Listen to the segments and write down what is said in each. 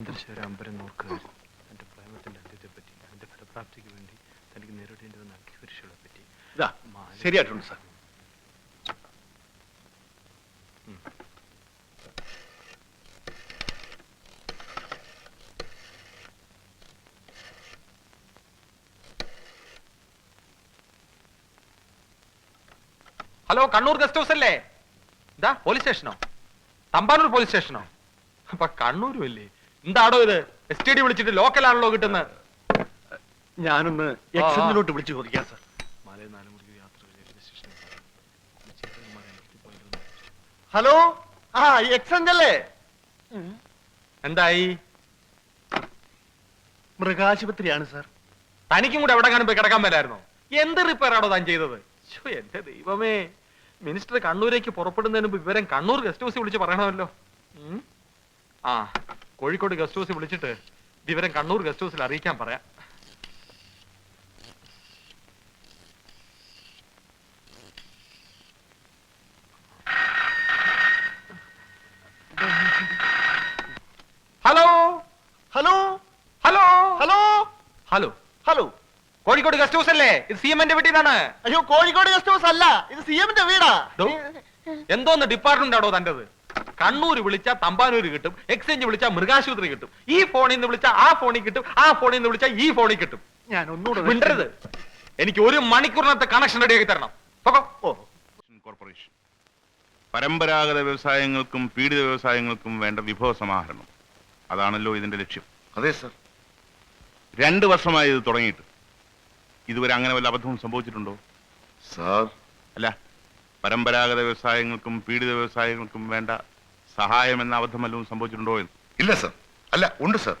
സന്ദർശകരെ അമ്പരം നോക്കുകയായിരുന്നു തന്റെ പ്രേമത്തിന്റെ അന്ത്യത്തെപ്പറ്റി അതിന്റെ ഫലപ്രാപ്തിക്ക് വേണ്ടി തനിക്ക് നേരിടേണ്ടി വന്ന അഗ്നിപരീക്ഷകളെ പറ്റി ഇതാ ശരിയായിട്ടുണ്ട് sir. Hello Kannur guest house അല്ലേ? ഇതാ പോലീസ് സ്റ്റേഷനോ? തമ്പാനൂർ പോലീസ് സ്റ്റേഷനോ? അപ്പൊ കണ്ണൂരും അല്ലേ എന്താടോ ഇത്? എസ് ടി ഡി വിളിച്ചിട്ട് ലോക്കലാണല്ലോ കിട്ടുന്നത്. ഞാനൊന്ന് എക്സഞ്ചിലോട്ട് വിളിച്ചു ചോദിക്കാം സർ. ഹലോ? ആ എക്സഞ്ച് അല്ലേ? എന്തായി? മൃഗാശുപത്രിയാണ് സർ. തനിക്കും കൂടെ എവിടെ കാണുമ്പോ കിടക്കാൻ മേലായിരുന്നോ? എന്ത് റിപ്പയർ ആണോ താൻ ചെയ്തത്? എന്റെ ദൈവമേ. മിനിസ്റ്റർ കണ്ണൂരേക്ക് പുറപ്പെടുന്നതിന് മുമ്പ് വിവരം കണ്ണൂർ ഗസ്റ്റ് ഹൗസിൽ വിളിച്ച് പറയണമല്ലോ. ആ. കോഴിക്കോട് ഗസ്റ്റ് ഹൗസിൽ വിളിച്ചിട്ട് വിവരം കണ്ണൂർ ഗസ്റ്റ് ഹൗസിൽ അറിയിക്കാൻ പറയാം. Hello? Hello? Hello? Hello? Hello? Hello? Kozhikode guest house അല്ലേ? ഇത് സി എമ്മിന്റെ വീട്ടിൽ നിന്നാണ് അയ്യോ കോഴിക്കോട് ഗസ്റ്റ് ഹൗസ് അല്ല. ഇത് സി എമ്മിന്റെ വീടാ. എന്തോന്ന് ഡിപ്പാർട്ട്മെന്റ് ആണോ തന്റേത് കണ്ണൂർ വിളിച്ചാൽ തമ്പാനൂര് കിട്ടും എക്സ്ചേഞ്ച് വിളിച്ചാൽ മൃഗാശുപത്രി കിട്ടും. ഈ ഫോണിൽ നിന്ന് വിളിച്ചാൽ ആ ഫോണിൽ കിട്ടും ആ ഫോണിൽ നിന്ന് വിളിച്ചാൽ ഈ ഫോണിൽ കിട്ടും. ഞാൻ ഒന്നുകൂടെ മിണ്ടരുത്. എനിക്ക് ഒരു മണിക്കൂറിനകത്ത് കണക്ഷൻ റെഡിയാക്കി തരണം. പൊക്കോ. ഓ. കോർപ്പറേഷൻ പരമ്പരാഗത വ്യവസായങ്ങൾക്കും പീഡിത വ്യവസായങ്ങൾക്കും വേണ്ട വിഭവ സമാഹരണം. അതാണല്ലോ ഇതിന്റെ ലക്ഷ്യം. അതെ സർ. രണ്ട് വർഷമായി ഇത് തുടങ്ങിയിട്ട്. ഇതുവരെ അങ്ങനെ വല്ല അബദ്ധവും സംഭവിച്ചിട്ടുണ്ടോ? സാർ. അല്ല പരമ്പരാഗത വ്യവസായങ്ങൾക്കും പീഡിത വ്യവസായങ്ങൾക്കും വേണ്ട സഹായം എന്ന അബദ്ധം വല്ലതും സംഭവിച്ചിട്ടുണ്ടോ എന്ന്? ഇല്ല സർ. അല്ല ഉണ്ട് സർ.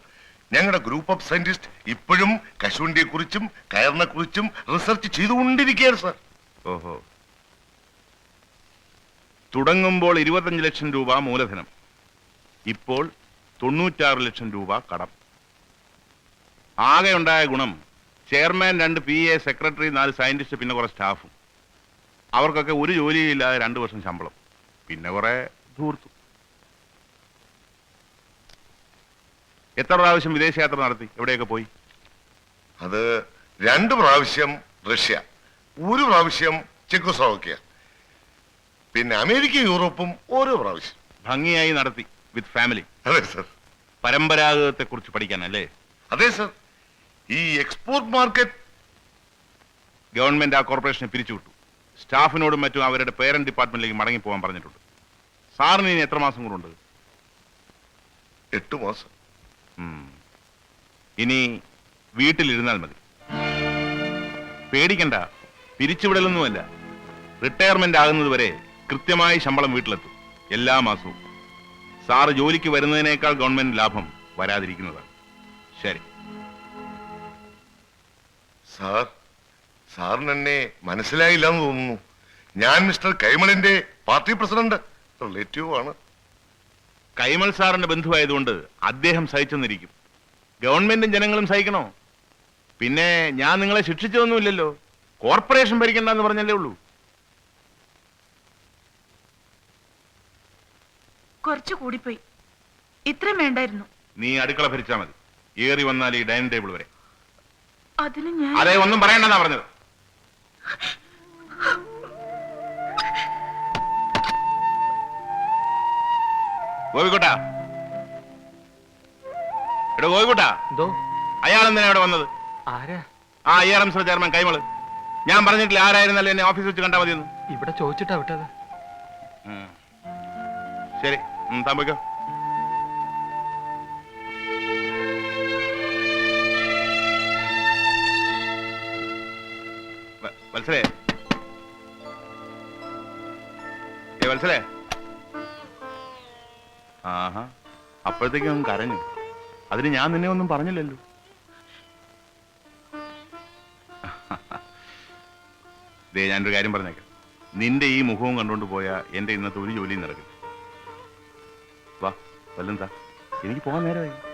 ഞങ്ങളുടെ ഗ്രൂപ്പ് ഓഫ് സയന്റിസ്റ്റ് ഇപ്പോഴും കശുവണ്ടിയെ കുറിച്ചും കയറിനെ കുറിച്ചും റിസർച്ച് ചെയ്തുകൊണ്ടിരിക്കുകയാണ് സർ. ഓഹോ. തുടങ്ങുമ്പോൾ ഇരുപത്തഞ്ച് ലക്ഷം രൂപ മൂലധനം. ഇപ്പോൾ തൊണ്ണൂറ്റാറ് ലക്ഷം രൂപ കടം. ആകെ ഉണ്ടായ ഗുണം ചെയർമാൻ രണ്ട് പി എ സെക്രട്ടറി നാല് സയന്റിസ്റ്റ് പിന്നെ കുറേ സ്റ്റാഫും. അവർക്കൊക്കെ ഒരു ജോലിയില്ലാതെ രണ്ട് വർഷം ശമ്പളം. പിന്നെ കുറേ ധൂർത്തു. എത്ര പ്രാവശ്യം വിദേശയാത്ര നടത്തി? എവിടെയൊക്കെ പോയി? അത് രണ്ട് പ്രാവശ്യം റഷ്യ ഒരു പ്രാവശ്യം ചെക്കോസ്ലോവാക്യ. പിന്നെ അമേരിക്കയും യൂറോപ്പും ഓരോ പ്രാവശ്യം. ഭംഗിയായി നടത്തി വിത്ത് ഫാമിലി. അതെ സർ. പരമ്പരാഗതത്തെ കുറിച്ച് പഠിക്കാൻ അല്ലേ അതെ സർ. ഈ എക്സ്പോർട്ട് മാർക്കറ്റ് ഗവൺമെന്റ് ആ കോർപ്പറേഷനെ പിരിച്ചുവിട്ടു. സ്റ്റാഫിനോടും മറ്റും അവരുടെ പേരന്റ് ഡിപ്പാർട്ട്മെന്റിലേക്ക് മടങ്ങി പോകാൻ പറഞ്ഞിട്ടുണ്ട്. സാറിന് ഇനി എത്ര മാസം കൂടെ എട്ട് മാസം. ഇനി വീട്ടിലിരുന്നാൽ മതി. പേടിക്കണ്ട പിരിച്ചുവിടലൊന്നുമല്ല. റിട്ടയർമെന്റ് ആകുന്നത് വരെ കൃത്യമായി ശമ്പളം വീട്ടിലെത്തും. എല്ലാ മാസവും. സാറ് ജോലിക്ക് വരുന്നതിനേക്കാൾ ഗവൺമെന്റ് ലാഭം വരാതിരിക്കുന്നതാണ്. ശരി. സാർ സാറിന് എന്നെ മനസ്സിലായില്ല എന്ന് തോന്നുന്നു. ഞാൻ മിസ്റ്റർ കൈമളിന്റെ പാർട്ടി പ്രസിഡന്റ്. റിലേറ്റീവ് ആണ് കൈമൾ സാറിന്റെ ബന്ധുവായതുകൊണ്ട് അദ്ദേഹം സഹിച്ചെന്നിരിക്കും. ഗവൺമെന്റും ജനങ്ങളും സഹിക്കണോ? പിന്നെ ഞാൻ നിങ്ങളെ ശിക്ഷിച്ചതൊന്നുമില്ലല്ലോ. കോർപ്പറേഷൻ ഭരിക്കണ്ടെന്ന് പറഞ്ഞല്ലേ ഉള്ളൂ. കുറച്ചു കൂടിപ്പോയി. ഇത്രയും വേണ്ടായിരുന്നു. നീ അടുക്കള ഭരിച്ചാ മതി. ഏറി വന്നാൽ ഈ ഡൈനിങ് ടേബിൾ വരെ. അതിന് ഞാൻ അതെ ഒന്നും പറയണ്ടെന്നാ പറഞ്ഞത്. ഗോപിക്കുട്ടാ. എടോ ഗോപിക്കുട്ടാ. എന്തോ? അയാൾ എന്തിനാ ഇവിടെ വന്നത്? ആരാ? ആ I R M C chairman Kaimal. ഞാൻ പറഞ്ഞിട്ടില്ല ആരായിരുന്നല്ലോ എന്നെ ഓഫീസിൽ വെച്ച് കണ്ടാൽ മതിയെന്ന്. ഇവിടെ ചോദിച്ചിട്ടാ വിട്ടത്. ശരി താമ്പിക്കോ വത്സലേ. വത്സലേ. ആഹാ. അപ്പോഴത്തേക്കും കരഞ്ഞു. അതിന് ഞാൻ നിന്നെ ഒന്നും പറഞ്ഞില്ലല്ലോ. ദേ ഞാനൊരു കാര്യം പറഞ്ഞേക്കാം. നിന്റെ ഈ മുഖവും കണ്ടുകൊണ്ട് പോയ എന്റെ ഇന്നത്തെ ഒരു ജോലിയും നടക്കില്ല. വാ വല്ലം എനിക്ക് പോകാൻ നേരമായി.